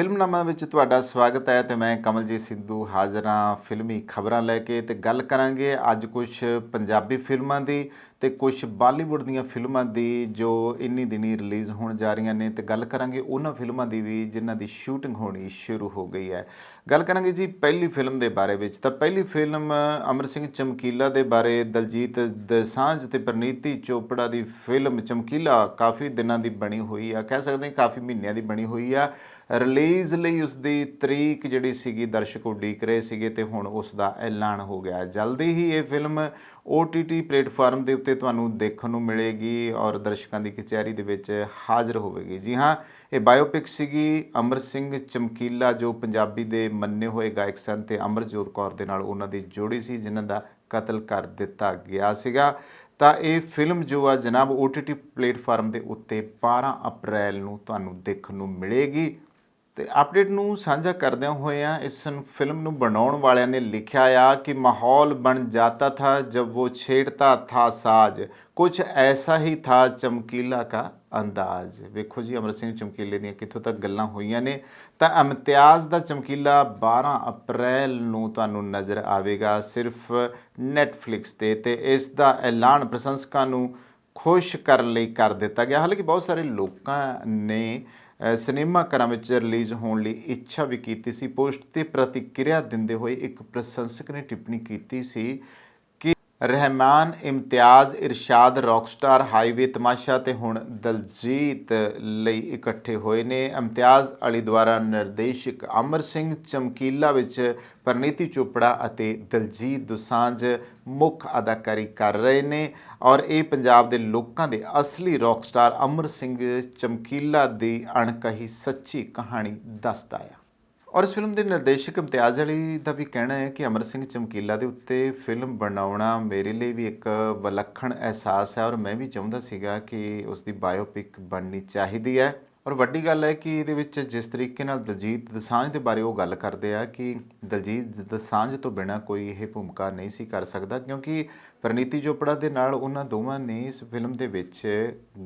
ਫਿਲਮਨਾਮਾ ਵਿੱਚ ਤੁਹਾਡਾ ਸਵਾਗਤ ਹੈ ਤੇ ਮੈਂ ਕਮਲਜੀਤ ਸਿੱਧੂ ਹਾਜ਼ਰ ਹਾਂ ਫਿਲਮੀ ਖਬਰਾਂ ਲੈ ਕੇ ਤੇ ਗੱਲ ਕਰਾਂਗੇ ਅੱਜ ਕੁਝ ਪੰਜਾਬੀ ਫਿਲਮਾਂ ਦੀ ਤੇ ਕੁਝ ਬਾਲੀਵੁੱਡ ਦੀਆਂ ਫਿਲਮਾਂ ਦੀ ਜੋ ਇੰਨੀ ਦਿਨੀ ਰਿਲੀਜ਼ ਹੋਣ ਜਾ ਰਹੀਆਂ ਨੇ ਤੇ ਗੱਲ ਕਰਾਂਗੇ ਉਹਨਾਂ ਫਿਲਮਾਂ ਦੀ ਵੀ ਜਿਨ੍ਹਾਂ ਦੀ ਸ਼ੂਟਿੰਗ ਹੋਣੀ ਸ਼ੁਰੂ ਹੋ ਗਈ ਹੈ। ਗੱਲ ਕਰਾਂਗੇ ਜੀ ਪਹਿਲੀ ਫਿਲਮ ਦੇ ਬਾਰੇ ਵਿੱਚ ਤਾਂ ਪਹਿਲੀ ਫਿਲਮ ਅਮਰ ਸਿੰਘ ਚਮਕੀਲਾ ਦੇ ਬਾਰੇ, ਦਲਜੀਤ ਦਸਾਂਝ ਤੇ ਪ੍ਰਨੀਤੀ ਚੋਪੜਾ ਦੀ ਫਿਲਮ ਚਮਕੀਲਾ ਕਾਫੀ ਦਿਨਾਂ ਦੀ ਬਣੀ ਹੋਈ ਆ, ਕਹਿ ਸਕਦੇ ਹਾਂ ਕਾਫੀ ਮਹੀਨਿਆਂ ਦੀ ਬਣੀ ਹੋਈ ਆ। ਰਿਲੀਜ਼ ਲਈ ਉਸ ਦੀ ਤਰੀਕ ਜਿਹੜੀ ਸੀਗੀ ਦਰਸ਼ਕ ਉਡੀਕ ਰਹੇ ਸੀਗੇ ਤੇ ਹੁਣ ਉਸ ਦਾ ਐਲਾਨ ਹੋ ਗਿਆ ਜਲਦੀ ਹੀ ਇਹ ਫਿਲਮ OTT ਪਲੇਟਫਾਰਮ ਦੇ ਉੱਤੇ ਤੁਹਾਨੂੰ ਦੇਖਣ ਨੂੰ ਮਿਲੇਗੀ ਔਰ ਦਰਸ਼ਕਾਂ ਦੀ ਕਚਹਿਰੀ ਦੇ ਵਿੱਚ ਹਾਜ਼ਰ ਹੋਵੇਗੀ। ਜੀ ਹਾਂ, ਇਹ ਬਾਇਓਪਿਕ ਸੀਗੀ ਅਮਰ ਸਿੰਘ ਚਮਕੀਲਾ ਜੋ ਪੰਜਾਬੀ ਦੇ ਮੰਨੇ ਹੋਏ ਗਾਇਕ ਸਨ ਤੇ ਅਮਰਜੋਤ ਕੌਰ ਦੇ ਨਾਲ ਉਹਨਾਂ ਦੀ ਜੋੜੀ ਸੀ ਜਿਨ੍ਹਾਂ ਦਾ ਕਤਲ ਕਰ ਦਿੱਤਾ ਗਿਆ ਸੀਗਾ। ਤਾਂ ਇਹ ਫਿਲਮ ਜੋ ਆ ਜਨਾਬ OTT ਪਲੇਟਫਾਰਮ ਦੇ ਉੱਤੇ 12 ਅਪ੍ਰੈਲ ਨੂੰ ਤੁਹਾਨੂੰ ਦੇਖਣ ਨੂੰ ਮਿਲੇਗੀ। ਤੇ ਅਪਡੇਟ ਨੂੰ ਸਾਂਝਾ ਕਰਦਿਆਂ ਹੋਇਆਂ ਇਸ ਫਿਲਮ ਨੂੰ ਬਣਾਉਣ ਵਾਲਿਆਂ ਨੇ ਲਿਖਿਆ ਆ ਕਿ ਮਾਹੌਲ ਬਣ ਜਾਤਾ ਥਾ ਜਬ ਉਹ ਛੇੜਤਾ ਥਾ ਸਾਜ। ਕੁਝ ਐਸਾ ਹੀ ਥਾ ਚਮਕੀਲਾ ਕਾ ਅੰਦਾਜ਼। ਵੇਖੋ ਜੀ ਅਮਰ ਸਿੰਘ ਚਮਕੀਲੇ ਦੀਆਂ ਕਿੱਥੋਂ ਤੱਕ ਗੱਲਾਂ ਹੋਈਆਂ ਨੇ। ਤਾਂ ਇਮਤਿਆਜ਼ ਦਾ ਚਮਕੀਲਾ 12 ਅਪ੍ਰੈਲ ਨੂੰ ਤੁਹਾਨੂੰ ਨਜ਼ਰ ਆਵੇਗਾ ਸਿਰਫ ਨੈਟਫਲਿਕਸ ਤੇ ਤੇ ਇਸ ਦਾ ਐਲਾਨ ਪ੍ਰਸ਼ੰਸਕਾਂ ਨੂੰ ਖੁਸ਼ ਕਰਨ ਲਈ ਕਰ ਦਿੱਤਾ ਗਿਆ। ਹਾਲਾਂਕਿ ਬਹੁਤ ਸਾਰੇ ਲੋਕਾਂ ਨੇ ਸਿਨੇਮਾ ਘਰਾਂ ਵਿੱਚ ਰਿਲੀਜ਼ ਹੋਣ ਲਈ ਇੱਛਾ ਵੀ ਕੀਤੀ ਸੀ। ਪੋਸਟ ਤੇ ਪ੍ਰਤੀਕਿਰਿਆ ਦਿੰਦੇ ਹੋਏ ਇੱਕ ਪ੍ਰਸ਼ੰਸਕ ਨੇ ਟਿੱਪਣੀ ਕੀਤੀ ਸੀ ਰਹਿਮਾਨ, ਇਮਤਿਆਜ਼, ਇਰਸ਼ਾਦ, ਰੌਕਸਟਾਰ, ਹਾਈਵੇ ਤਮਾਸ਼ਾ ਤੇ ਹੁਣ ਦਲਜੀਤ ਲਈ ਇਕੱਠੇ ਹੋਏ ਨੇ ਇਮਤਿਆਜ਼ ਅਲੀ ਦੁਆਰਾ ਨਿਰਦੇਸ਼ਕ ਅਮਰ ਸਿੰਘ ਚਮਕੀਲਾ ਵਿੱਚ ਪਰਨੀਤੀ ਚੋਪੜਾ ਅਤੇ ਦਲਜੀਤ ਦੁਸਾਂਝ ਮੁੱਖ ਅਦਾਕਾਰੀ ਕਰ ਰਹੇ ਨੇ ਔਰ ਇਹ ਪੰਜਾਬ ਦੇ ਲੋਕਾਂ ਦੇ ਅਸਲੀ ਰੌਕਸਟਾਰ ਅਮਰ ਸਿੰਘ ਚਮਕੀਲਾ ਦੀ ਅਣਕਹੀ ਸੱਚੀ ਕਹਾਣੀ ਦੱਸਦਾ ਹੈ। ਔਰ ਇਸ ਫਿਲਮ ਦੇ ਨਿਰਦੇਸ਼ਕ ਇਮਤਿਆਜ਼ ਅਲੀ ਦਾ ਵੀ ਕਹਿਣਾ ਹੈ ਕਿ ਅਮਰ ਸਿੰਘ ਚਮਕੀਲਾ ਦੇ ਉੱਤੇ ਫਿਲਮ ਬਣਾਉਣਾ ਮੇਰੇ ਲਈ ਵੀ ਇੱਕ ਵਿਲੱਖਣ ਅਹਿਸਾਸ ਹੈ ਔਰ ਮੈਂ ਵੀ ਚਾਹੁੰਦਾ ਸੀਗਾ ਕਿ ਉਸ ਦੀ ਬਾਇਓਪਿਕ ਬਣਨੀ ਚਾਹੀਦੀ ਹੈ। ਔਰ ਵੱਡੀ ਗੱਲ ਹੈ ਕਿ ਇਹਦੇ ਵਿੱਚ ਜਿਸ ਤਰੀਕੇ ਨਾਲ ਦਲਜੀਤ ਦਸਾਂਝ ਦੇ ਬਾਰੇ ਉਹ ਗੱਲ ਕਰਦੇ ਆ ਕਿ ਦਲਜੀਤ ਦਸਾਂਝ ਤੋਂ ਬਿਨਾ ਕੋਈ ਇਹ ਭੂਮਿਕਾ ਨਹੀਂ ਸੀ ਕਰ ਸਕਦਾ ਕਿਉਂਕਿ ਪ੍ਰਨੀਤੀ ਚੋਪੜਾ ਦੇ ਨਾਲ ਉਹਨਾਂ ਦੋਵਾਂ ਨੇ ਇਸ ਫਿਲਮ ਦੇ ਵਿੱਚ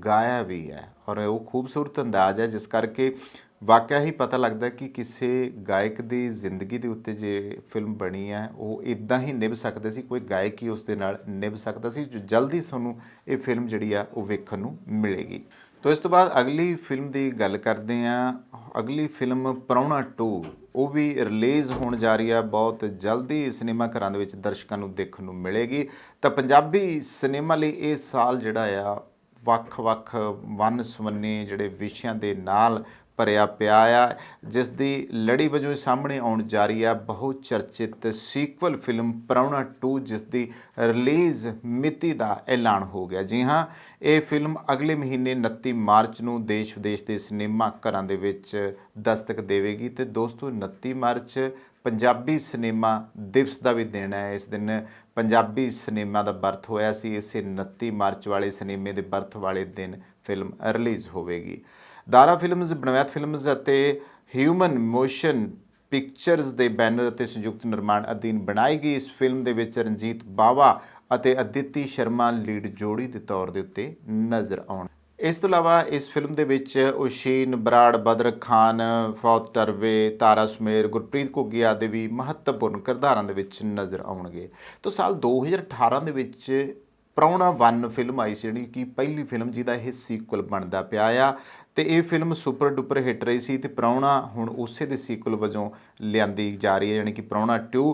ਗਾਇਆ ਵੀ ਹੈ ਔਰ ਉਹ ਖੂਬਸੂਰਤ ਅੰਦਾਜ਼ ਹੈ ਜਿਸ ਕਰਕੇ ਵਾਕਿਆ ਹੀ ਪਤਾ ਲੱਗਦਾ ਕਿ ਕਿਸੇ ਗਾਇਕ ਦੀ ਜ਼ਿੰਦਗੀ ਦੇ ਉੱਤੇ ਜੇ ਫਿਲਮ ਬਣੀ ਹੈ, ਉਹ ਇਦਾਂ ਹੀ ਨਿਭ ਸਕਦੇ ਸੀ, ਕੋਈ ਗਾਇਕ ਹੀ ਉਸ ਦੇ ਨਾਲ ਨਿਭ ਸਕਦਾ ਸੀ, ਜੋ ਜਲਦੀ ਤੁਹਾਨੂੰ ਇਹ ਫਿਲਮ ਜਿਹੜੀ ਆ, ਉਹ ਵੇਖਣ ਨੂੰ ਮਿਲੇਗੀ। ਤੋਂ ਇਸ ਤੋਂ ਬਾਅਦ ਅਗਲੀ ਫਿਲਮ ਦੀ ਗੱਲ ਕਰਦੇ ਹਾਂ। ਅਗਲੀ ਫਿਲਮ ਪ੍ਰਾਹੁਣਾ 2 ਉਹ ਵੀ ਰਿਲੀਜ਼ ਹੋਣ ਜਾ ਰਹੀ ਆ, ਬਹੁਤ ਜਲਦੀ ਸਿਨੇਮਾ ਘਰਾਂ ਦੇ ਵਿੱਚ ਦਰਸ਼ਕਾਂ ਨੂੰ ਦੇਖਣ ਨੂੰ ਮਿਲੇਗੀ। ਤਾਂ ਪੰਜਾਬੀ ਸਿਨੇਮਾ ਲਈ ਇਹ ਸਾਲ ਜਿਹੜਾ ਆ, ਵੱਖ-ਵੱਖ ਵੰਨ ਸੁਵੰਨੇ ਜਿਹੜੇ ਵਿਸ਼ਿਆਂ ਦੇ ਨਾਲ ਭਰਿਆ ਪਿਆ ਆ ਜਿਸ ਦੀ ਲੜੀ ਵਜੋਂ ਸਾਹਮਣੇ ਆਉਣ ਜਾ ਰਹੀ ਆ ਬਹੁ ਚਰਚਿਤ ਸੀਕਵਲ ਫਿਲਮ ਪ੍ਰਾਹੁਣਾ 2 ਜਿਸ ਦੀ ਰਿਲੀਜ਼ ਮਿਤੀ ਦਾ ਐਲਾਨ ਹੋ ਗਿਆ। ਜੀ ਹਾਂ, ਇਹ ਫਿਲਮ ਅਗਲੇ ਮਹੀਨੇ 29 ਮਾਰਚ ਨੂੰ ਦੇਸ਼ ਵਿਦੇਸ਼ ਦੇ ਸਿਨੇਮਾ ਘਰਾਂ ਦੇ ਵਿੱਚ ਦਸਤਕ ਦੇਵੇਗੀ ਤੇ ਦੋਸਤੋ 29 ਮਾਰਚ ਪੰਜਾਬੀ ਸਿਨੇਮਾ ਦਿਵਸ ਦਾ ਵੀ ਦਿਨ ਹੈ। ਇਸ ਦਿਨ ਪੰਜਾਬੀ ਸਿਨੇਮਾ ਦਾ ਬਰਥ ਹੋਇਆ ਸੀ। ਇਸੇ 29 ਮਾਰਚ ਵਾਲੇ ਸਿਨੇਮੇ ਦੇ ਬਰਥ ਵਾਲੇ ਦਿਨ ਫਿਲਮ ਰਿਲੀਜ਼ ਹੋਵੇਗੀ। ਦਾਰਾ ਫਿਲਮਜ਼, ਬਣਵੈਤ ਫਿਲਮਜ਼ ਅਤੇ ਹਿਊਮਨ ਮੋਸ਼ਨ ਪਿਕਚਰਜ਼ ਦੇ ਬੈਨਰ ਅਤੇ ਸੰਯੁਕਤ ਨਿਰਮਾਣ ਅਧੀਨ ਬਣਾਈ ਗਈ ਇਸ ਫਿਲਮ ਦੇ ਵਿੱਚ ਰਣਜੀਤ ਬਾਵਾ ਅਤੇ ਅਦਿੱਤੀ ਸ਼ਰਮਾ ਲੀਡ ਜੋੜੀ ਦੇ ਤੌਰ ਦੇ ਉੱਤੇ ਨਜ਼ਰ ਆਉਣ। ਇਸ ਤੋਂ ਇਲਾਵਾ ਇਸ ਫਿਲਮ ਦੇ ਵਿੱਚ ਉਸ਼ੀਨ, ਬਰਾੜ, ਬਦਰ ਖਾਨ, ਫੌਤ ਟਰਵੇ, ਤਾਰਾ ਸੁਮੇਰ, ਗੁਰਪ੍ਰੀਤ ਘੁੱਗੀਆ ਦੇ ਵੀ ਮਹੱਤਵਪੂਰਨ ਕਿਰਦਾਰਾਂ ਦੇ ਵਿੱਚ ਨਜ਼ਰ ਆਉਣਗੇ। ਤੋਂ ਸਾਲ 2018 ਦੇ ਵਿੱਚ ਪ੍ਰਾਹੁਣਾ 1 ਫਿਲਮ ਆਈ ਸੀ, ਜਿਹੜੀ ਕਿ ਪਹਿਲੀ ਫਿਲਮ ਜਿਹਦਾ ਇਹ ਸੀਕੁਅਲ ਬਣਦਾ ਪਿਆ ਆ। ਤੇ ਇਹ ਫਿਲਮ ਸੁਪਰ ਡੁਪਰ ਹਿੱਟ ਰਹੀ ਸੀ ਤੇ ਪ੍ਰਾਹੁਣਾ ਹੁਣ ਉਸੇ ਦੇ ਸੀਕੁਅਲ ਵਜੋਂ ਲਿਆਂਦੀ ਜਾ ਰਹੀ ਹੈ, ਯਾਨੀ ਕਿ ਪ੍ਰਾਹੁਣਾ 2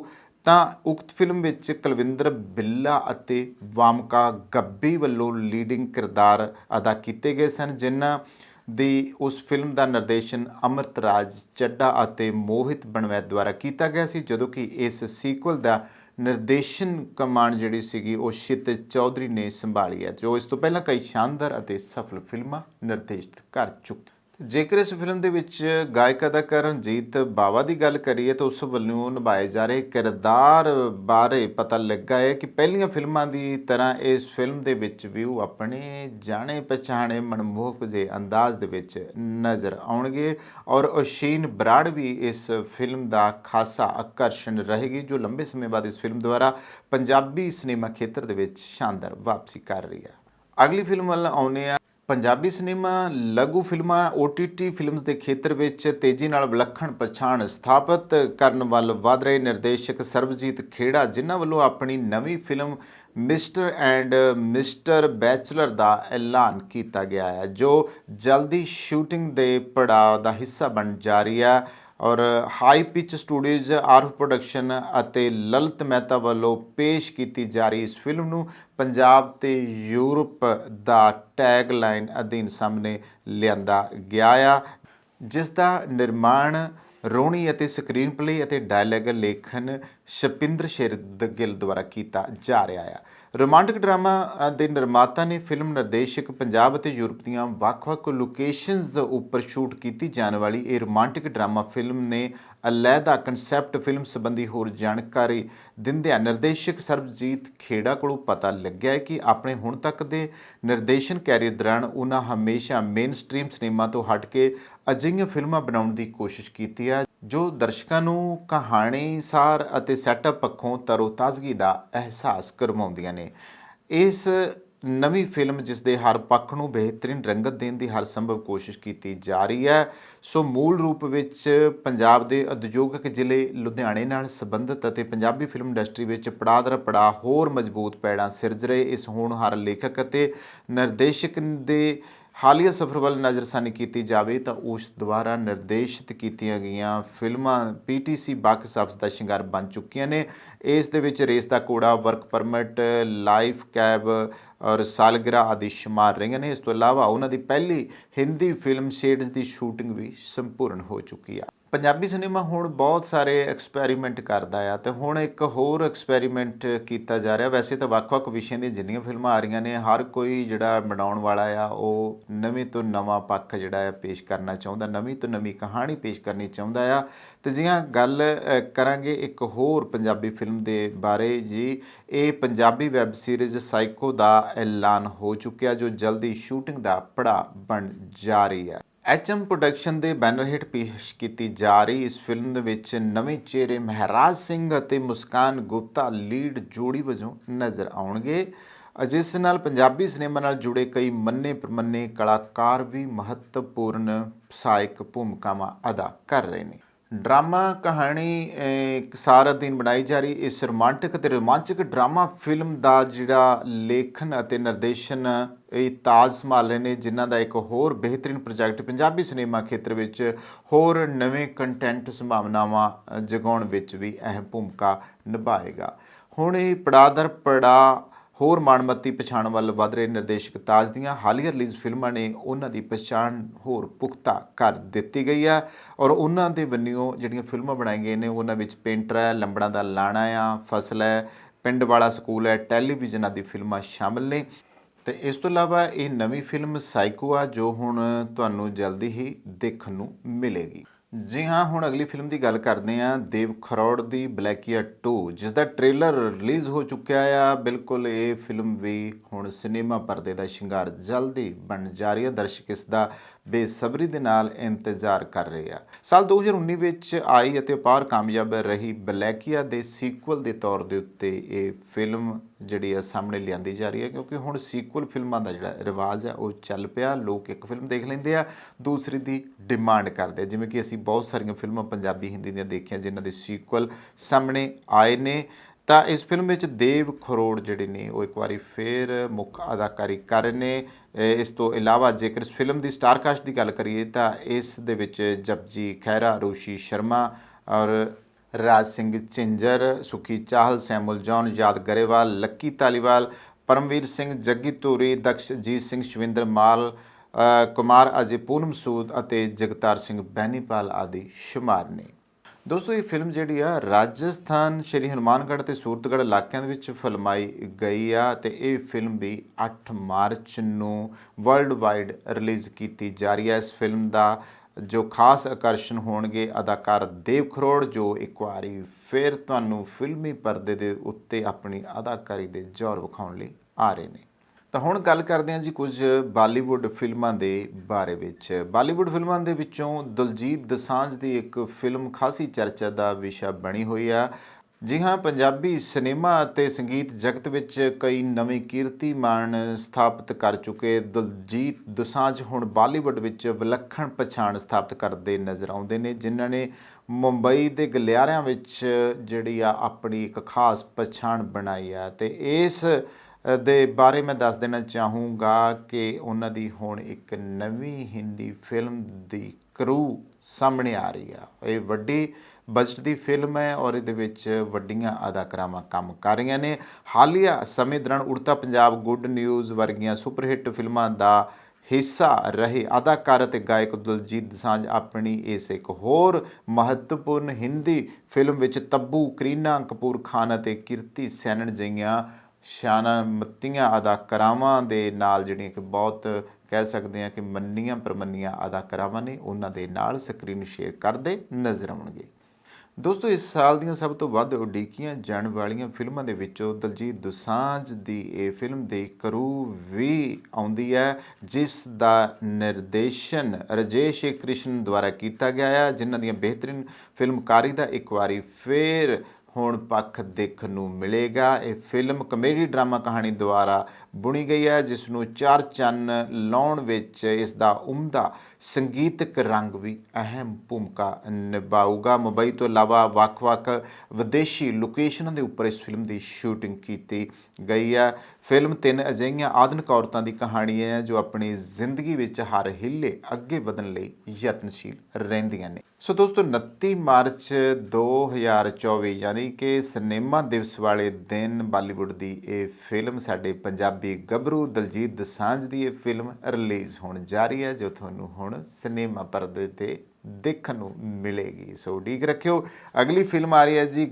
ਤਾਂ ਉਕਤ ਫਿਲਮ ਵਿੱਚ ਕੁਲਵਿੰਦਰ ਬਿੱਲਾ ਅਤੇ ਵਾਮਕਾ ਗੱਬੀ ਵੱਲੋਂ ਲੀਡਿੰਗ ਕਿਰਦਾਰ ਅਦਾ ਕੀਤੇ ਗਏ ਸਨ, ਜਿਨ੍ਹਾਂ ਦੀ ਉਸ ਫਿਲਮ ਦਾ ਨਿਰਦੇਸ਼ਨ ਅਮਰਤਰਾਜ ਚੱਡਾ ਅਤੇ ਮੋਹਿਤ ਬਣਵੈਤ ਦੁਆਰਾ ਕੀਤਾ ਗਿਆ ਸੀ, ਜਦੋਂ ਕਿ ਇਸ ਸੀਕੁਅਲ ਦਾ ਨਿਰਦੇਸ਼ਨ ਕਮਾਂਡ ਜਿਹੜੀ ਸੀਗੀ ਉਹ ਸ਼ਿਤ ਚੌਧਰੀ ਨੇ ਸੰਭਾਲੀ ਹੈ। ਜੋ ਇਸ ਤੋਂ ਪਹਿਲਾਂ ਕਈ ਸ਼ਾਨਦਾਰ ਅਤੇ ਸਫਲ ਫਿਲਮਾਂ ਨਿਰਦੇਸ਼ਿਤ ਕਰ ਚੁੱਕੀ ਜੇਕਰ ਇਸ ਫਿਲਮ ਦੇ ਵਿੱਚ ਗਾਇਕ ਅਦਾਕਾਰ ਰਣਜੀਤ ਬਾਵਾ ਦੀ ਗੱਲ ਕਰੀਏ ਤਾਂ ਉਸ ਵੱਲੋਂ ਨਿਭਾਏ ਜਾ ਰਹੇ ਕਿਰਦਾਰ ਬਾਰੇ ਪਤਾ ਲੱਗਾ ਹੈ ਕਿ ਪਹਿਲੀਆਂ ਫਿਲਮਾਂ ਦੀ ਤਰ੍ਹਾਂ ਇਸ ਫਿਲਮ ਦੇ ਵਿੱਚ ਵੀ ਉਹ ਆਪਣੇ ਜਾਣੇ ਪਛਾਣੇ ਮਨਮੋਹਕ ਜਿਹੇ ਅੰਦਾਜ਼ ਦੇ ਵਿੱਚ ਨਜ਼ਰ ਆਉਣਗੇ ਔਰ ਅਸ਼ੀਨ ਬਰਾੜ ਵੀ ਇਸ ਫਿਲਮ ਦਾ ਖਾਸਾ ਆਕਰਸ਼ਣ ਰਹੇਗੀ, ਜੋ ਲੰਬੇ ਸਮੇਂ ਬਾਅਦ ਇਸ ਫਿਲਮ ਦੁਆਰਾ ਪੰਜਾਬੀ ਸਿਨੇਮਾ ਖੇਤਰ ਦੇ ਵਿੱਚ ਸ਼ਾਨਦਾਰ ਵਾਪਸੀ ਕਰ ਰਹੀ ਹੈ। ਅਗਲੀ ਫਿਲਮ ਵੱਲ ਆਉਂਦੇ ਆ ਪੰਜਾਬੀ ਸਿਨੇਮਾ, ਲਘੂ ਫਿਲਮਾਂ OTT ਫਿਲਮਸ ਦੇ ਖੇਤਰ ਵਿੱਚ ਤੇਜ਼ੀ ਨਾਲ ਵਿਲੱਖਣ ਪਛਾਣ ਸਥਾਪਿਤ ਕਰਨ ਵੱਲ ਵਧ ਰਹੇ ਨਿਰਦੇਸ਼ਕ ਸਰਬਜੀਤ ਖੇੜਾ, ਜਿਨ੍ਹਾਂ ਵੱਲੋਂ ਆਪਣੀ ਨਵੀਂ film mister and mister bachelor ਦਾ ਐਲਾਨ ਕੀਤਾ ਗਿਆ ਹੈ, ਜੋ ਜਲਦੀ ਸ਼ੂਟਿੰਗ ਦੇ ਪੜਾਅ ਦਾ ਹਿੱਸਾ ਬਣ ਜਾ ਰਹੀ ਹੈ। ਔਰ ਹਾਈ ਪਿਚ ਸਟੂਡੀਓਜ਼ ਆਰਫ ਪ੍ਰੋਡਕਸ਼ਨ ਅਤੇ ਲਲਿਤ ਮਹਿਤਾ ਵੱਲੋਂ ਪੇਸ਼ ਕੀਤੀ ਜਾ ਰਹੀ ਇਸ ਫਿਲਮ ਨੂੰ ਪੰਜਾਬ ਤੇ ਯੂਰਪ ਦਾ ਟੈਗ ਲਾਈਨ ਅਧੀਨ ਸਾਹਮਣੇ ਲਿਆਂਦਾ ਗਿਆ ਆ, ਜਿਸ ਦਾ ਨਿਰਮਾਣ ਰੋਣੀ ਅਤੇ ਸਕਰੀਨ ਪਲੇ ਅਤੇ ਡਾਇਲਾਗ ਲੇਖਨ ਸ਼ਪਿੰਦਰ ਸ਼ੇਰਦ ਗਿੱਲ ਦੁਆਰਾ ਕੀਤਾ ਜਾ ਰਿਹਾ ਹੈ ਰੋਮਾਂਟਿਕ ਡਰਾਮਾ ਦੇ ਨਿਰਮਾਤਾ ਨੇ ਫਿਲਮ ਨਿਰਦੇਸ਼ਕ ਪੰਜਾਬ ਅਤੇ ਯੂਰਪ ਦੀਆਂ ਵੱਖ-ਵੱਖ ਲੋਕੇਸ਼ਨਸ ਉੱਪਰ ਸ਼ੂਟ ਕੀਤੀ ਜਾਣ ਵਾਲੀ ਇਹ ਰੋਮਾਂਟਿਕ ਡਰਾਮਾ ਫਿਲਮ ਨੇ ਅਲੈਦਾ ਕਨਸੈਪਟ ਫਿਲਮ ਸੰਬੰਧੀ ਹੋਰ ਜਾਣਕਾਰੀ ਦਿੰਦਿਆਂ ਨਿਰਦੇਸ਼ਕ ਸਰਬਜੀਤ ਖੇੜਾ ਕੋਲੋਂ ਪਤਾ ਲੱਗਿਆ ਹੈ ਕਿ ਆਪਣੇ ਹੁਣ ਤੱਕ ਦੇ ਨਿਰਦੇਸ਼ਨ ਕੈਰੀਅਰ ਦੌਰਾਨ ਉਹਨਾਂ ਹਮੇਸ਼ਾ ਮੇਨਸਟ੍ਰੀਮ ਸਿਨੇਮਾ ਤੋਂ ਹਟ ਕੇ ਅਜਿਹੀਆਂ ਫਿਲਮਾਂ ਬਣਾਉਣ ਦੀ ਕੋਸ਼ਿਸ਼ ਕੀਤੀ ਹੈ, ਜੋ ਦਰਸ਼ਕਾਂ ਨੂੰ ਕਹਾਣੀ, ਸਾਰ ਅਤੇ ਸੈਟਅਪ ਪੱਖੋਂ ਤਰੋਤਾਜ਼ਗੀ ਦਾ ਅਹਿਸਾਸ ਕਰਵਾਉਂਦੀਆਂ ਨੇ। ਇਸ ਨਵੀਂ ਫਿਲਮ ਜਿਸ ਦੇ ਹਰ ਪੱਖ ਨੂੰ ਬਿਹਤਰੀਨ ਰੰਗਤ ਦੇਣ ਦੀ ਹਰ ਸੰਭਵ ਕੋਸ਼ਿਸ਼ ਕੀਤੀ ਜਾ ਰਹੀ ਹੈ, ਸੋ ਮੂਲ ਰੂਪ ਵਿੱਚ ਪੰਜਾਬ ਦੇ ਉਦਯੋਗਿਕ ਜ਼ਿਲ੍ਹੇ ਲੁਧਿਆਣੇ ਨਾਲ ਸੰਬੰਧਿਤ ਅਤੇ ਪੰਜਾਬੀ ਫਿਲਮ ਇੰਡਸਟਰੀ ਵਿੱਚ ਪੜਾਅ ਦਰ ਪੜਾਅ ਹੋਰ ਮਜ਼ਬੂਤ ਪੈੜਾਂ ਸਿਰਜ ਰਹੇ ਇਸ ਹੋਣਹਾਰ ਲੇਖਕ ਅਤੇ ਨਿਰਦੇਸ਼ਕ ਦੇ ਹਾਲੀਆ ਸਫ਼ਰ ਵੱਲ ਨਜ਼ਰਸਾਨੀ ਕੀਤੀ ਜਾਵੇ ਤਾਂ ਉਸ ਦੁਆਰਾ ਨਿਰਦੇਸ਼ਿਤ ਕੀਤੀਆਂ ਗਈਆਂ ਫਿਲਮਾਂ ਪੀਟੀਸੀ ਬਾਕਸ ਆਫਿਸ ਦਾ ਸ਼ਿੰਗਾਰ ਬਣ ਚੁੱਕੀਆਂ ਨੇ। ਇਸ ਦੇ ਵਿੱਚ ਰੇਸ ਦਾ ਕੋੜਾ ਵਰਕ ਪਰਮਿਟ, ਲਾਈਫ ਕੈਬ ਔਰ ਸਾਲਗਿਰਾ ਆਦਿ ਸ਼ੁਮਾਰ ਰਹੀਆਂ ਨੇ। ਇਸ ਤੋਂ ਇਲਾਵਾ ਉਹਨਾਂ ਦੀ ਪਹਿਲੀ ਹਿੰਦੀ ਫਿਲਮ ਸ਼ੇਡਸ ਦੀ ਸ਼ੂਟਿੰਗ ਵੀ ਸੰਪੂਰਨ ਹੋ ਚੁੱਕੀ ਆ। ਪੰਜਾਬੀ ਸਿਨੇਮਾ ਹੁਣ ਬਹੁਤ ਸਾਰੇ ਐਕਸਪੈਰੀਮੈਂਟ ਕਰਦਾ ਆ ਤੇ ਹੁਣ ਇੱਕ ਹੋਰ ਐਕਸਪੈਰੀਮੈਂਟ ਕੀਤਾ ਜਾ ਰਿਹਾ। ਵੈਸੇ ਤਾਂ ਵੱਖ-ਵੱਖ ਵਿਸ਼ਿਆਂ ਦੀਆਂ ਜਿੰਨੀਆਂ ਫਿਲਮਾਂ ਆ ਰਹੀਆਂ ਨੇ, ਹਰ ਕੋਈ ਜਿਹੜਾ ਬਣਾਉਣ ਵਾਲਾ ਆ, ਉਹ ਨਵੇਂ ਤੋਂ ਨਵਾਂ ਪੱਖ ਜਿਹੜਾ ਆ ਪੇਸ਼ ਕਰਨਾ ਚਾਹੁੰਦਾ, ਨਵੀਂ ਤੋਂ ਨਵੀਂ ਕਹਾਣੀ ਪੇਸ਼ ਕਰਨੀ ਚਾਹੁੰਦਾ ਆ। ਤੇ ਜਿਹਾਂ ਗੱਲ ਕਰਾਂਗੇ ਇੱਕ ਹੋਰ ਪੰਜਾਬੀ ਫਿਲਮ ਦੇ ਬਾਰੇ ਜੀ। ਇਹ ਪੰਜਾਬੀ ਵੈਬ ਸੀਰੀਜ਼ ਸਾਈਕੋ ਦਾ ਐਲਾਨ ਹੋ ਚੁੱਕਿਆ, ਜੋ ਜਲਦੀ ਸ਼ੂਟਿੰਗ ਦਾ ਪੜਾ ਬਣ ਜਾ ਰਹੀ ਹੈ ਐਚਐਮ ਪ੍ਰੋਡਕਸ਼ਨ ਦੇ ਬੈਨਰ ਹੇਠ ਪੇਸ਼ ਕੀਤੀ ਜਾ ਰਹੀ ਇਸ ਫਿਲਮ ਦੇ ਵਿੱਚ ਨਵੇਂ ਚਿਹਰੇ ਮਹਿਰਾਜ ਸਿੰਘ ਅਤੇ ਮੁਸਕਾਨ ਗੁਪਤਾ ਲੀਡ ਜੋੜੀ ਵਜੋਂ ਨਜ਼ਰ ਆਉਣਗੇ। ਜਿਸ ਨਾਲ ਪੰਜਾਬੀ ਸਿਨੇਮਾ ਨਾਲ ਜੁੜੇ ਕਈ ਮੰਨੇ ਪ੍ਰਮੰਨੇ ਕਲਾਕਾਰ ਵੀ ਮਹੱਤਵਪੂਰਨ ਸਹਾਇਕ ਭੂਮਿਕਾਵਾਂ ਅਦਾ ਕਰ ਰਹੇ ਨੇ। ਡਰਾਮਾ ਕਹਾਣੀ ਅਹ, ਸਾਰ ਅਧੀਨ ਬਣਾਈ ਜਾ ਰਹੀ ਇਸ ਰੋਮਾਂਟਿਕ ਅਤੇ ਰੋਮਾਂਚਕ ਡਰਾਮਾ ਫਿਲਮ ਦਾ ਜਿਹੜਾ ਲੇਖਨ ਅਤੇ ਨਿਰਦੇਸ਼ਨ ਇਹ ਤਾਜ ਸੰਭਾਲ ਰਹੇ ਨੇ ਜਿਨ੍ਹਾਂ ਦਾ ਇੱਕ ਹੋਰ ਬਿਹਤਰੀਨ ਪ੍ਰੋਜੈਕਟ ਪੰਜਾਬੀ ਸਿਨੇਮਾ ਖੇਤਰ ਵਿੱਚ ਹੋਰ ਨਵੇਂ ਕੰਟੈਂਟ ਸੰਭਾਵਨਾਵਾਂ ਜਗਾਉਣ ਵਿੱਚ ਵੀ ਅਹਿਮ ਭੂਮਿਕਾ ਨਿਭਾਏਗਾ। ਹੁਣ ਇਹ ਪੜਾਦਰ ਪੜਾ ਹੋਰ ਮਾਣਮੱਤੀ ਪਛਾਣ ਵੱਲ ਵਧ ਰਹੇ ਨਿਰਦੇਸ਼ਕ ਤਾਜ ਦੀਆਂ ਹਾਲੀਆ ਰਿਲੀਜ਼ ਫਿਲਮਾਂ ਨੇ ਉਹਨਾਂ ਦੀ ਪਛਾਣ ਹੋਰ ਪੁਖਤਾ ਕਰ ਦਿੱਤੀ ਗਈ ਆ ਔਰ ਉਹਨਾਂ ਦੇ ਵੰਨਿਓ ਜਿਹੜੀਆਂ ਫਿਲਮਾਂ ਬਣਾਈਆਂ ਗਈਆਂ ਨੇ, ਉਹਨਾਂ ਵਿੱਚ ਪੇਂਟਰ ਹੈ, ਲੰਬੜਾਂ ਦਾ ਲਾਣਾ ਆ, ਫਸਲ ਹੈ, ਪਿੰਡ ਵਾਲਾ ਸਕੂਲ ਹੈ, ਟੈਲੀਵਿਜ਼ਨ ਆਦਿ ਫਿਲਮਾਂ ਸ਼ਾਮਲ ਨੇ। ਤੇ ਇਸ ਤੋਂ ਇਲਾਵਾ ਇਹ ਨਵੀਂ ਫਿਲਮ ਸਾਈਕੋ ਆ, ਜੋ ਹੁਣ ਤੁਹਾਨੂੰ ਜਲਦੀ ਹੀ ਦੇਖਣ ਨੂੰ ਮਿਲੇਗੀ। ਜੀ ਹਾਂ, ਹੁਣ ਅਗਲੀ ਫਿਲਮ ਦੀ ਗੱਲ ਕਰਦੇ ਹਾਂ, ਦੇਵ ਖਰੋੜ ਦੀ ਬਲੈਕੀਆ 2 ਜਿਸ ਦਾ ਟ੍ਰੇਲਰ ਰਿਲੀਜ਼ ਹੋ ਚੁੱਕਿਆ ਆ। ਬਿਲਕੁਲ ਇਹ ਫਿਲਮ ਵੀ ਹੁਣ ਸਿਨੇਮਾ ਪਰਦੇ ਦਾ ਸ਼ਿੰਗਾਰ ਜਲਦੀ ਬਣ ਜਾ ਰਹੀ ਹੈ। ਦਰਸ਼ਕ ਇਸ ਦਾ ਬੇਸਬਰੀ ਦੇ ਨਾਲ ਇੰਤਜ਼ਾਰ ਕਰ ਰਹੇ ਆ। ਸਾਲ 2019 ਵਿੱਚ ਆਈ ਅਤੇ ਅਪਾਰ ਕਾਮਯਾਬ ਰਹੀ ਬਲੈਕੀਆ ਦੇ ਸੀਕੁਅਲ ਦੇ ਤੌਰ ਦੇ ਉੱਤੇ ਇਹ ਫਿਲਮ ਜਿਹੜੀ ਆ ਸਾਹਮਣੇ ਲਿਆਂਦੀ ਜਾ ਰਹੀ ਹੈ ਕਿਉਂਕਿ ਹੁਣ ਸੀਕੁਅਲ ਫਿਲਮਾਂ ਦਾ ਜਿਹੜਾ ਰਿਵਾਜ ਹੈ ਉਹ ਚੱਲ ਪਿਆ, ਲੋਕ ਇੱਕ ਫਿਲਮ ਦੇਖ ਲੈਂਦੇ ਆ, ਦੂਸਰੀ ਦੀ ਡਿਮਾਂਡ ਕਰਦੇ ਆ। ਜਿਵੇਂ ਕਿ ਅਸੀਂ ਬਹੁਤ ਸਾਰੀਆਂ ਫਿਲਮਾਂ ਪੰਜਾਬੀ, ਹਿੰਦੀ ਦੀਆਂ ਦੇਖੀਆਂ ਜਿਨ੍ਹਾਂ ਦੇ ਸੀਕੁਅਲ ਸਾਹਮਣੇ ਆਏ ਨੇ। ਤਾਂ ਇਸ ਫਿਲਮ ਵਿੱਚ ਦੇਵ ਖਰੋੜ ਜਿਹੜੇ ਨੇ, ਉਹ ਇੱਕ ਵਾਰੀ ਫੇਰ ਮੁੱਖ ਅਦਾਕਾਰੀ ਕਰ ਰਹੇ ਨੇ। ਇਸ ਤੋਂ ਇਲਾਵਾ ਜੇਕਰ ਇਸ ਫਿਲਮ ਦੀ ਸਟਾਰ ਕਾਸਟ ਦੀ ਗੱਲ ਕਰੀਏ ਤਾਂ ਇਸ ਦੇ ਵਿੱਚ ਜਪਜੀ ਖਹਿਰਾ, ਰੋਸ਼ੀ ਸ਼ਰਮਾ ਔਰ ਰਾਜ ਸਿੰਘ ਝਿੰਜਰ, ਸੁਖੀ ਚਾਹਲ ਸੈਮੁਲ ਜੌਨ ਯਾਦ ਗਰੇਵਾਲ, ਲੱਕੀ ਤਾਲੀਵਾਲ ਪਰਮਵੀਰ ਸਿੰਘ, ਜੱਗੀ ਧੂਰੀ, ਦਕਸ਼ਜੀਤ ਸਿੰਘ, ਸ਼ਵਿੰਦਰ ਮਾਲ ਕੁਮਾਰ ਅਜੇ ਪੂਨਮ ਸੂਦ ਅਤੇ ਜਗਤਾਰ ਸਿੰਘ ਬੈਨੀਪਾਲ ਆਦਿ ਸ਼ੁਮਾਰ ਨੇ। ਦੋਸਤੋ, ਇਹ ਫਿਲਮ ਜਿਹੜੀ ਆ, ਰਾਜਸਥਾਨ ਸ਼੍ਰੀ ਹਨੂਮਾਨਗੜ੍ਹ ਤੇ ਸੂਰਤਗੜ੍ਹ ਇਲਾਕਿਆਂ ਦੇ ਵਿੱਚ ਫਿਲਮਾਈ ਗਈ ਆ ਤੇ ਇਹ ਫਿਲਮ ਵੀ 8 ਮਾਰਚ ਨੂੰ ਵਰਲਡ ਵਾਈਡ ਰਿਲੀਜ਼ ਕੀਤੀ ਜਾ ਰਹੀ ਹੈ ਇਸ ਫਿਲਮ ਦਾ ਜੋ ਖਾਸ ਆਕਰਸ਼ਣ ਹੋਣਗੇ ਅਦਾਕਾਰ ਦੇਵ ਖਰੋੜ, ਜੋ ਇੱਕ ਵਾਰੀ ਫਿਰ ਤੁਹਾਨੂੰ ਫਿਲਮੀ ਪਰਦੇ ਦੇ ਉੱਤੇ ਆਪਣੀ ਅਦਾਕਾਰੀ ਦੇ ਜ਼ੋਰ ਵਿਖਾਉਣ ਲਈ ਆ ਰਹੇ ਨੇ। ਤਾਂ ਹੁਣ ਗੱਲ ਕਰਦੇ ਹਾਂ ਜੀ ਕੁਝ ਬਾਲੀਵੁੱਡ ਫਿਲਮਾਂ ਦੇ ਬਾਰੇ ਵਿੱਚ। ਬਾਲੀਵੁੱਡ ਫਿਲਮਾਂ ਦੇ ਵਿੱਚੋਂ ਦਲਜੀਤ ਦੋਸਾਂਝ ਦੀ ਇੱਕ ਫਿਲਮ ਖਾਸੀ ਚਰਚਾ ਦਾ ਵਿਸ਼ਾ ਬਣੀ ਹੋਈ ਆ। ਜੀ ਹਾਂ, ਪੰਜਾਬੀ ਸਿਨੇਮਾ ਅਤੇ ਸੰਗੀਤ ਜਗਤ ਵਿੱਚ ਕਈ ਨਵੇਂ ਕੀਰਤੀਮਾਨ ਸਥਾਪਿਤ ਕਰ ਚੁੱਕੇ ਦਲਜੀਤ ਦੁਸਾਂਝ ਹੁਣ ਬਾਲੀਵੁੱਡ ਵਿੱਚ ਵਿਲੱਖਣ ਪਛਾਣ ਸਥਾਪਿਤ ਕਰਦੇ ਨਜ਼ਰ ਆਉਂਦੇ ਨੇ, ਜਿਨ੍ਹਾਂ ਨੇ ਮੁੰਬਈ ਦੇ ਗਲਿਆਰਿਆਂ ਵਿੱਚ ਜਿਹੜੀ ਆ ਆਪਣੀ ਇੱਕ ਖਾਸ ਪਛਾਣ ਬਣਾਈ ਆ। ਤੇ ਇਸ ਦੇ ਬਾਰੇ ਮੈਂ ਦੱਸ ਦੇਣਾ ਚਾਹੂੰਗਾ ਕਿ ਉਹਨਾਂ ਦੀ ਹੁਣ ਇੱਕ ਨਵੀਂ ਹਿੰਦੀ ਫਿਲਮ ਦੀ ਕਰੂ ਸਾਹਮਣੇ ਆ ਰਹੀ ਆ। ਇਹ ਵੱਡੀ ਬਜਟ ਦੀ ਫਿਲਮ ਹੈ ਔਰ ਇਹਦੇ ਵਿੱਚ ਵੱਡੀਆਂ ਅਦਾਕਾਰਾਵਾਂ ਕੰਮ ਕਰ ਰਹੀਆਂ ਨੇ। ਹਾਲੀਆ ਸਮੇਂ ਦੌਰਾਨ ਉੜਤਾ ਪੰਜਾਬ ਗੁੱਡ ਨਿਊਜ਼ ਵਰਗੀਆਂ ਸੁਪਰ ਹਿੱਟ ਫਿਲਮਾਂ ਦਾ ਹਿੱਸਾ ਰਹੇ ਅਦਾਕਾਰ ਅਤੇ ਗਾਇਕ ਦਲਜੀਤ ਦਸਾਂਝ ਆਪਣੀ ਇਸ ਇੱਕ ਹੋਰ ਮਹੱਤਵਪੂਰਨ ਹਿੰਦੀ ਫਿਲਮ ਵਿੱਚ ਤੱਬੂ, ਕਰੀਨਾ ਕਪੂਰ, ਖਾਨ ਅਤੇ ਕੀਰਤੀ ਸੈਨਨ ਜਿਹੀਆਂ ਸ਼ਾਨਮਤੀਆਂ ਅਦਾਕਾਰਾਵਾਂ ਦੇ ਨਾਲ ਜਿਹੜੀਆਂ ਕਿ ਬਹੁਤ ਕਹਿ ਸਕਦੇ ਹਾਂ ਕਿ ਮੰਨੀਆਂ ਪ੍ਰਮੰਨੀਆਂ ਅਦਾਕਾਰਾਵਾਂ ਨੇ, ਉਹਨਾਂ ਦੇ ਨਾਲ ਸਕਰੀਨ ਸ਼ੇਅਰ ਕਰਦੇ ਨਜ਼ਰ ਆਉਣਗੇ। ਦੋਸਤੋ, ਇਸ ਸਾਲ ਦੀਆਂ ਸਭ ਤੋਂ ਵੱਧ ਉਡੀਕੀਆਂ ਜਾਣ ਵਾਲੀਆਂ ਫਿਲਮਾਂ ਦੇ ਵਿੱਚੋਂ ਦਲਜੀਤ ਦੋਸਾਂਝ ਦੀ ਇਹ ਫਿਲਮ ਦੇ ਕਰੂ ਵੀ ਆਉਂਦੀ ਹੈ, ਜਿਸ ਦਾ ਨਿਰਦੇਸ਼ਨ ਰਜੇਸ਼ ਕ੍ਰਿਸ਼ਨ ਦੁਆਰਾ ਕੀਤਾ ਗਿਆ ਹੈ ਜਿਨ੍ਹਾਂ ਦੀਆਂ ਬਿਹਤਰੀਨ ਫਿਲਮਕਾਰੀ ਦਾ ਇੱਕ ਵਾਰੀ ਫੇਰ ਹੁਣ ਪੱਖ ਦੇਖਣ ਨੂੰ ਮਿਲੇਗਾ। ਇਹ ਫਿਲਮ ਕਮੇਡੀ ਡਰਾਮਾ ਕਹਾਣੀ ਦੁਆਰਾ ਬੁਣੀ ਗਈ ਹੈ ਜਿਸ ਨੂੰ ਚਾਰ ਚੰਨ ਲਾਉਣ ਵਿੱਚ ਇਸ ਦਾ ਉਮਦਾ ਸੰਗੀਤਕ ਰੰਗ ਵੀ ਅਹਿਮ ਭੂਮਿਕਾ ਨਿਭਾਊਗਾ। ਮੁੰਬਈ ਤੋਂ ਇਲਾਵਾ ਵੱਖ-ਵੱਖ ਵਿਦੇਸ਼ੀ ਲੋਕੇਸ਼ਨਾਂ ਦੇ ਉੱਪਰ ਇਸ ਫਿਲਮ ਦੀ ਸ਼ੂਟਿੰਗ ਕੀਤੀ ਗਈ ਹੈ। ਫਿਲਮ ਤਿੰਨ ਅਜਿਹੀਆਂ ਆਧੁਨਿਕ ਔਰਤਾਂ ਦੀ ਕਹਾਣੀ ਹੈ, ਜੋ ਆਪਣੀ ਜ਼ਿੰਦਗੀ ਵਿੱਚ ਹਰ ਹਿੱਲੇ ਅੱਗੇ ਵਧਣ ਲਈ ਯਤਨਸ਼ੀਲ ਰਹਿੰਦੀਆਂ ਨੇ। ਸੋ ਦੋਸਤੋ 29 ਮਾਰਚ 2024 ਯਾਨੀ ਕਿ ਸਿਨੇਮਾ ਦਿਵਸ ਵਾਲੇ ਦਿਨ ਬਾਲੀਵੁੱਡ ਦੀ ਇਹ ਫਿਲਮ, ਸਾਡੇ ਪੰਜਾਬੀ ਗੱਭਰੂ ਦਲਜੀਤ ਦਸਾਂਝ ਦੀ ਇਹ ਫਿਲਮ ਰਿਲੀਜ਼ ਹੋਣ ਜਾ ਰਹੀ ਹੈ, ਜੋ ਤੁਹਾਨੂੰ ਹੁਣ ਸਿਨੇਮਾ ਪਰਦੇ ਤੇ ਦੇਖਣ ਨੂੰ ਮਿਲੇਗੀ। ਸੋ ਉਡੀਕ ਰੱਖਿਓ। ਅਗਲੀ ਫਿਲਮ ਆ ਰਹੀ ਹੈ ਜੀ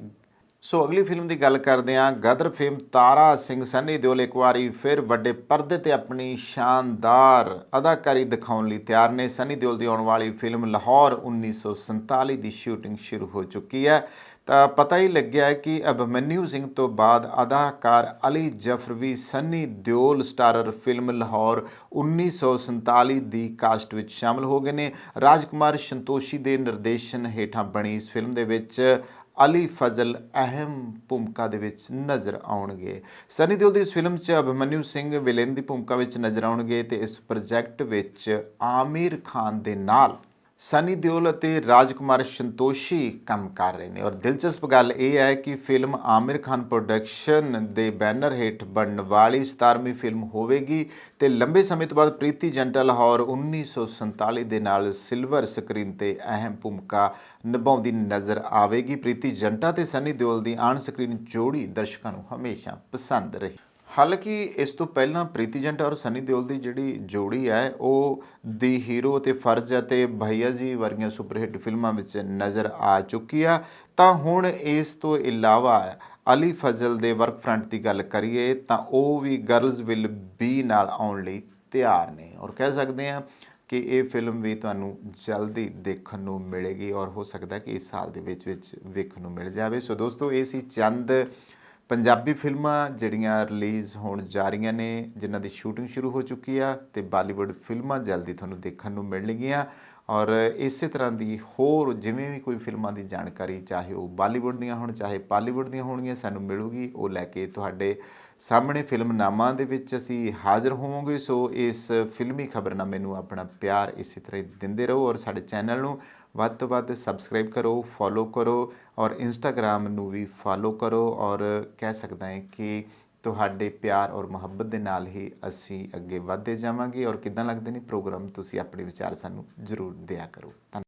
ਸੋ ਅਗਲੀ ਫਿਲਮ ਦੀ ਗੱਲ ਕਰਦੇ ਹਾਂ। ਗਦਰ ਫਿਲਮ ਤਾਰਾ ਸਿੰਘ ਸੰਨੀ ਦਿਓਲ ਇੱਕ ਵਾਰੀ ਫਿਰ ਵੱਡੇ ਪਰਦੇ ਤੇ ਆਪਣੀ ਸ਼ਾਨਦਾਰ ਅਦਾਕਾਰੀ ਦਿਖਾਉਣ ਲਈ ਤਿਆਰ ਨੇ। ਸੰਨੀ ਦਿਓਲ ਦੀ ਆਉਣ ਵਾਲੀ ਫਿਲਮ ਲਾਹੌਰ 1947 ਦੀ ਸ਼ੂਟਿੰਗ ਸ਼ੁਰੂ ਹੋ ਚੁੱਕੀ ਹੈ। ਤਾਂ ਪਤਾ ਹੀ ਲੱਗਿਆ ਕਿ ਅਭਮਨਿਊ ਸਿੰਘ ਤੋਂ ਬਾਅਦ ਅਦਾਕਾਰ ਅਲੀ ਜਫਰ ਵੀ ਸੰਨੀ ਦਿਓਲ ਸਟਾਰਰ ਫਿਲਮ ਲਾਹੌਰ 1947 ਦੀ ਕਾਸਟ ਵਿੱਚ ਸ਼ਾਮਲ ਹੋ ਗਏ ਨੇ। ਰਾਜਕੁਮਾਰ ਸੰਤੋਸ਼ੀ ਦੇ ਨਿਰਦੇਸ਼ਨ ਹੇਠਾਂ ਬਣੀ ਇਸ ਫਿਲਮ ਦੇ ਵਿੱਚ ਅਲੀ ਫਜ਼ਲ ਅਹਿਮ ਭੂਮਿਕਾ ਦੇ ਵਿੱਚ ਨਜ਼ਰ ਆਉਣਗੇ। ਸਨੀ ਦਿਓਲ ਦੀ ਇਸ ਫਿਲਮ 'ਚ ਅਭਮਨਿਊ ਸਿੰਘ ਵਿਲੇਨ ਦੀ ਭੂਮਿਕਾ ਵਿੱਚ ਨਜ਼ਰ ਆਉਣਗੇ ਤੇ ਇਸ ਪ੍ਰੋਜੈਕਟ ਵਿੱਚ ਆਮਿਰ ਖਾਨ ਦੇ ਨਾਲ ਸਨੀ ਦਿਓਲ ਅਤੇ ਰਾਜਕੁਮਾਰ ਸੰਤੋਸ਼ੀ ਕੰਮ ਕਰ ਰਹੇ ਨੇ ਔਰ ਦਿਲਚਸਪ ਗੱਲ ਇਹ ਹੈ ਕਿ ਫਿਲਮ ਆਮਿਰ ਖਾਨ ਪ੍ਰੋਡਕਸ਼ਨ ਦੇ ਬੈਨਰ ਹੇਠ ਬਣਨ ਵਾਲੀ 17ਵੀਂ ਫਿਲਮ ਹੋਵੇਗੀ ਤੇ ਲੰਬੇ ਸਮੇਂ ਤੋਂ ਬਾਅਦ ਪ੍ਰੀਤੀ ਜੰਟਾ ਲਾਹੌਰ 1947 ਦੇ ਨਾਲ ਸਿਲਵਰ ਸਕਰੀਨ ਤੇ ਅਹਿਮ ਭੂਮਿਕਾ ਨਿਭਾਉਂਦੀ ਨਜ਼ਰ ਆਵੇਗੀ। ਪ੍ਰੀਤੀ ਜੰਟਾ ਤੇ ਸਨੀ ਦਿਓਲ ਦੀ ਆਨ ਸਕਰੀਨ ਜੋੜੀ ਦਰਸ਼ਕਾਂ ਨੂੰ ਹਮੇਸ਼ਾ ਪਸੰਦ ਰਹੀ। ਹਾਲਾਂਕਿ ਇਸ ਤੋਂ ਪਹਿਲਾਂ ਪ੍ਰੀਤੀਜੰਟ ਔਰ ਸਨੀ ਦਿਓਲ ਦੀ ਜਿਹੜੀ ਜੋੜੀ ਹੈ, ਉਹ ਦੀ ਹੀਰੋ ਤੇ ਫਰਜ਼ ਅਤੇ ਭਈਆ ਜੀ ਵਰਗੀਆਂ ਸੁਪਰਹਿੱਟ ਫਿਲਮਾਂ ਵਿੱਚ ਨਜ਼ਰ ਆ ਚੁੱਕੀ ਆ। ਤਾਂ ਹੁਣ ਇਸ ਤੋਂ ਇਲਾਵਾ ਅਲੀ ਫਜ਼ਲ ਦੇ ਵਰਕ ਫਰੰਟ ਦੀ ਗੱਲ ਕਰੀਏ, ਤਾਂ ਉਹ ਵੀ ਗਰਲਜ਼ ਵਿਲ ਬੀ ਨਾਲ ਆਉਣ ਲਈ ਤਿਆਰ ਨੇ। ਔਰ ਕਹਿ ਸਕਦੇ ਹਾਂ ਕਿ ਇਹ ਫਿਲਮ ਵੀ ਤੁਹਾਨੂੰ ਜਲਦੀ ਦੇਖਣ ਨੂੰ ਮਿਲੇਗੀ ਔਰ ਹੋ ਸਕਦਾ ਕਿ ਇਸ ਸਾਲ ਦੇ ਵਿੱਚ ਵਿੱਚ ਵੇਖਣ ਨੂੰ ਮਿਲ ਜਾਵੇ। ਸੋ ਦੋਸਤੋ, ਇਹ ਸੀ ਚੰਦ ਪੰਜਾਬੀ ਫਿਲਮਾਂ ਜਿਹੜੀਆਂ ਰਿਲੀਜ਼ ਹੋਣ ਜਾ ਰਹੀਆਂ ਨੇ, ਜਿਨ੍ਹਾਂ ਦੀ ਸ਼ੂਟਿੰਗ ਸ਼ੁਰੂ ਹੋ ਚੁੱਕੀ ਆ ਤੇ ਬਾਲੀਵੁੱਡ ਫਿਲਮਾਂ ਜਲਦੀ ਤੁਹਾਨੂੰ ਦੇਖਣ ਨੂੰ ਮਿਲਣਗੀਆਂ ਔਰ ਇਸੇ ਤਰ੍ਹਾਂ ਦੀ ਹੋਰ ਜਿਵੇਂ ਵੀ ਕੋਈ ਫਿਲਮਾਂ ਦੀ ਜਾਣਕਾਰੀ, ਚਾਹੇ ਉਹ ਬਾਲੀਵੁੱਡ ਦੀਆਂ ਹੋਣ, ਚਾਹੇ ਪਾਲੀਵੁੱਡ ਦੀਆਂ ਹੋਣਗੀਆਂ, ਸਾਨੂੰ ਮਿਲੂਗੀ। ਉਹ ਲੈ ਕੇ ਤੁਹਾਡੇ ਸਾਹਮਣੇ ਫਿਲਮਨਾਮਾ ਦੇ ਵਿੱਚ ਅਸੀਂ ਹਾਜ਼ਰ ਹੋਵਾਂਗੇ, ਸੋ ਇਸ ਫਿਲਮੀ ਖਬਰਨਾਮੇ ਨੂੰ ਆਪਣਾ ਪਿਆਰ ਇਸੇ ਤਰ੍ਹਾਂ ਹੀ ਦਿੰਦੇ ਰਹੋ ਔਰ ਸਾਡੇ ਚੈਨਲ ਨੂੰ ਵੱਧ ਤੋਂ ਵੱਧ ਸਬਸਕ੍ਰਾਈਬ ਕਰੋ, ਫੋਲੋ ਕਰੋ ਔਰ ਇੰਸਟਾਗ੍ਰam ਨੂੰ ਵੀ ਫੋਲੋ ਕਰੋ ਔਰ ਕਹਿ ਸਕਦਾ ਹੈ ਕਿ ਤੁਹਾਡੇ ਪਿਆਰ ਔਰ ਮੁਹੱਬਤ ਦੇ ਨਾਲ ਹੀ ਅਸੀਂ ਅੱਗੇ ਵਧਦੇ ਜਾਵਾਂਗੇ ਔਰ ਕਿਦਾਂ ਲੱਗਦੇ ਨੇ ਪ੍ਰੋਗਰਾਮ, ਤੁਸੀਂ ਆਪਣੇ ਵਿਚਾਰ ਸਾਨੂੰ ਜ਼ਰੂਰ ਦਿਆ ਕਰੋ। ਧੰਨ-